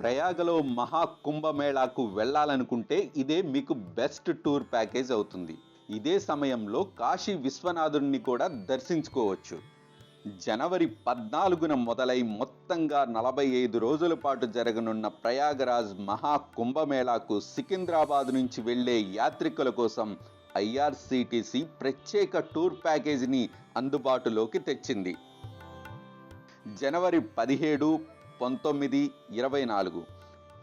ప్రయాగలో మహా కుంభమేళాకు వెళ్ళాలనుకుంటే ఇదే మీకు బెస్ట్ టూర్ ప్యాకేజ్ అవుతుంది. ఇదే సమయంలో కాశీ విశ్వనాథుడిని కూడా దర్శించుకోవచ్చు. జనవరి పద్నాలుగున మొదలై మొత్తంగా నలభై ఐదు రోజుల పాటు జరగనున్న ప్రయాగరాజ్ మహా కుంభమేళాకు సికింద్రాబాద్ నుంచి వెళ్ళే యాత్రికుల కోసం ఐఆర్సిటిసి ప్రత్యేక టూర్ ప్యాకేజీని అందుబాటులోకి తెచ్చింది. జనవరి పదిహేడు పంతొమ్మిది ఇరవై నాలుగు.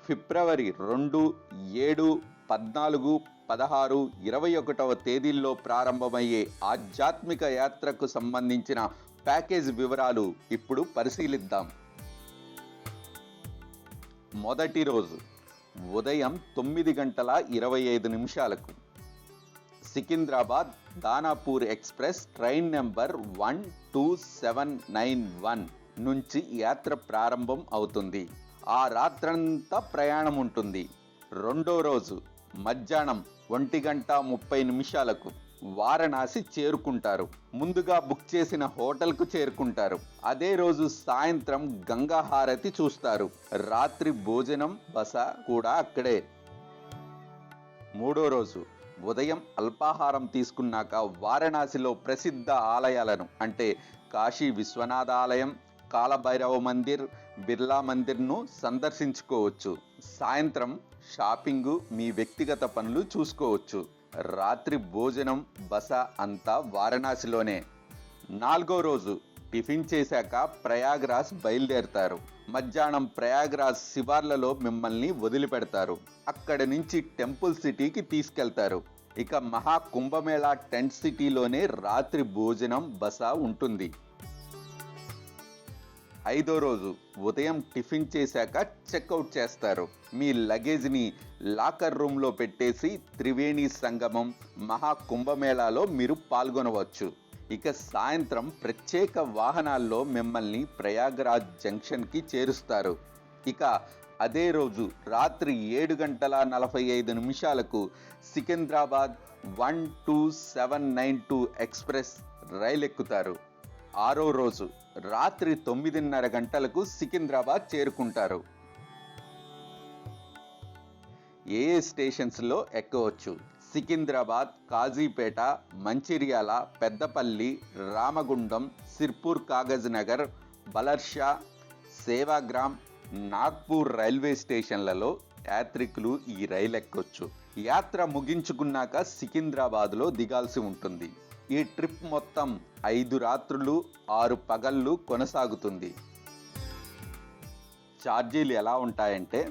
ఫిబ్రవరి రెండు ఏడు పద్నాలుగు పదహారు ఇరవై ఒకటవ తేదీల్లో ప్రారంభమయ్యే ఆధ్యాత్మిక యాత్రకు సంబంధించిన ప్యాకేజ్ వివరాలు ఇప్పుడు పరిశీలిద్దాం. మొదటి రోజు ఉదయం తొమ్మిది గంటల ఇరవై ఐదు నిమిషాలకు. Secunderabad Danapur express train number one two seven nine one. నుంచి యాత్ర ప్రారంభం అవుతుంది. ఆ రాత్రంతా ప్రయాణం ఉంటుంది. రెండో రోజు మధ్యాహ్నం ఒంటి గంట ముప్పై నిమిషాలకు వారణాసి చేరుకుంటారు. ముందుగా బుక్ చేసిన హోటల్కు చేరుకుంటారు. అదే రోజు సాయంత్రం గంగా హారతి చూస్తారు. రాత్రి భోజనం బస కూడా అక్కడే. మూడో రోజు ఉదయం అల్పాహారం తీసుకున్నాక వారణాసిలో ప్రసిద్ధ ఆలయాలను అంటే కాశీ విశ్వనాథ ఆలయం కాలభైరవ మందిర్ బిర్లా మందిర్ను సందర్శించుకోవచ్చు. సాయంత్రం షాపింగు మీ వ్యక్తిగత పనులు చూసుకోవచ్చు. రాత్రి భోజనం బస అంతా వారణాసిలోనే. నాలుగో రోజు టిఫిన్ చేశాక ప్రయాగ్రాజ్ బయలుదేరుతారు. మధ్యాహ్నం ప్రయాగ్రాజ్ శివార్లలో మిమ్మల్ని వదిలిపెడతారు. అక్కడి నుంచి టెంపుల్ సిటీకి తీసుకెళ్తారు. ఇక మహా కుంభమేళా టెంట్ సిటీలోనే రాత్రి భోజనం బస ఉంటుంది. ఐదో రోజు ఉదయం టిఫిన్ చేశాక చెక్అవుట్ చేస్తారు. మీ లగేజ్ని లాకర్ రూమ్లో పెట్టేసి త్రివేణి సంగమం మహా కుంభమేళాలో మీరు పాల్గొనవచ్చు. ఇక సాయంత్రం ప్రత్యేక వాహనాల్లో మిమ్మల్ని ప్రయాగరాజ్ జంక్షన్కి చేరుస్తారు. ఇక అదే రోజు రాత్రి ఏడు గంటల నలభై ఐదు నిమిషాలకు Secunderabad one two seven nine two express రైలు ఎక్కుతారు ఆరో రోజు రాత్రి తొమ్మిదిన్నర గంటలకు సికింద్రాబాద్ చేరుకుంటారు. ఏ స్టేషన్స్లో ఎక్కవచ్చు? సికింద్రాబాద్ కాజీపేట మంచిర్యాల పెద్దపల్లి రామగుండం సిర్పూర్ కాగజ్ నగర్ బలర్షా సేవాగ్రామ్ నాగ్పూర్ రైల్వే స్టేషన్లలో యాత్రికులు ఈ రైలు ఎక్కొచ్చు యాత్ర ముగించుకున్నాక సికింద్రాబాద్లో దిగాల్సి ఉంటుంది. ఈ ట్రిప్ మొత్తం ఐదు రాత్రులు ఆరు పగళ్ళు కొనసాగుతుంది. ఛార్జీలు ఎలా ఉంటాయంటే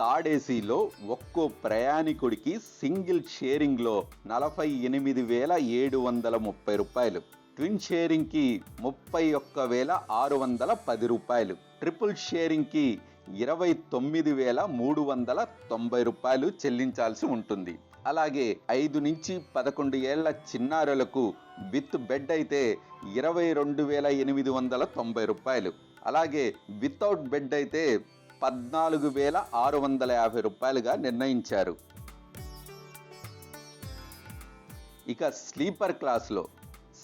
థర్డ్ ఏసీలో ఒక్కో ప్రయాణికుడికి సింగిల్ షేరింగ్లో నలభై ఎనిమిది వేల ఏడు వందల ముప్పై రూపాయలు ట్విన్ షేరింగ్కి ముప్పై ఒక్క వేల ఆరు వందల పది రూపాయలు ట్రిపుల్ షేరింగ్కి ఇరవై తొమ్మిది వేల మూడు వందల తొంభై రూపాయలు చెల్లించాల్సి ఉంటుంది. అలాగే ఐదు నుంచి పదకొండు ఏళ్ళ చిన్నారులకు విత్ బెడ్ అయితే ఇరవై రెండు వేల ఎనిమిది వందల తొంభై రూపాయలు. అలాగే వితౌట్ బెడ్ అయితే పద్నాలుగు వేల ఆరు వందల యాభై రూపాయలుగా నిర్ణయించారు. ఇక స్లీపర్ క్లాస్లో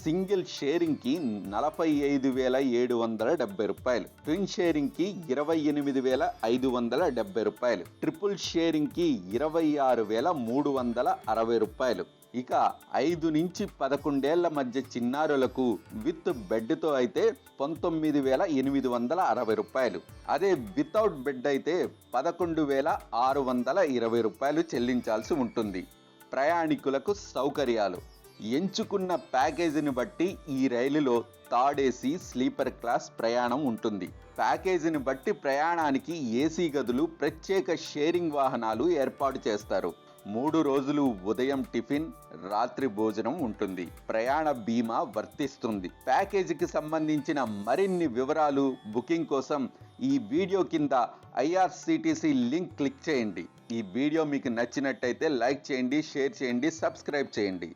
సింగిల్ షేరింగ్కి నలభై ఐదు వేల ఏడు వందల డెబ్బై రూపాయలు. ట్విన్ షేరింగ్కి ఇరవై ఎనిమిది వేల ఐదు వందల డెబ్బై రూపాయలు. ట్రిపుల్ షేరింగ్కి ఇరవై ఆరు వేల మూడు వందల అరవై రూపాయలు. ఇక ఐదు నుంచి పదకొండేళ్ళ మధ్య చిన్నారులకు విత్ బెడ్తో అయితే పంతొమ్మిది వేల ఎనిమిది వందల అరవై రూపాయలు. అదే వితౌట్ బెడ్ అయితే పదకొండు వేల ఆరు వందల ఇరవై రూపాయలు చెల్లించాల్సి ఉంటుంది. ప్రయాణికులకు సౌకర్యాలు. ఎంచుకున్న ప్యాకేజీని బట్టి ఈ రైలులో థర్డ్ ఏసీ స్లీపర్ క్లాస్ ప్రయాణం ఉంటుంది. ప్యాకేజీని బట్టి ప్రయాణానికి ఏసీ గదులు ప్రత్యేక షేరింగ్ వాహనాలు ఏర్పాటు చేస్తారు. మూడు రోజులు ఉదయం టిఫిన్ రాత్రి భోజనం ఉంటుంది. ప్రయాణ బీమా వర్తిస్తుంది. ప్యాకేజీకి సంబంధించిన మరిన్ని వివరాలు బుకింగ్ కోసం ఈ వీడియో కింద ఐఆర్సిటిసి లింక్ క్లిక్ చేయండి. ఈ వీడియో మీకు నచ్చినట్టయితే లైక్ చేయండి షేర్ చేయండి సబ్స్క్రైబ్ చేయండి.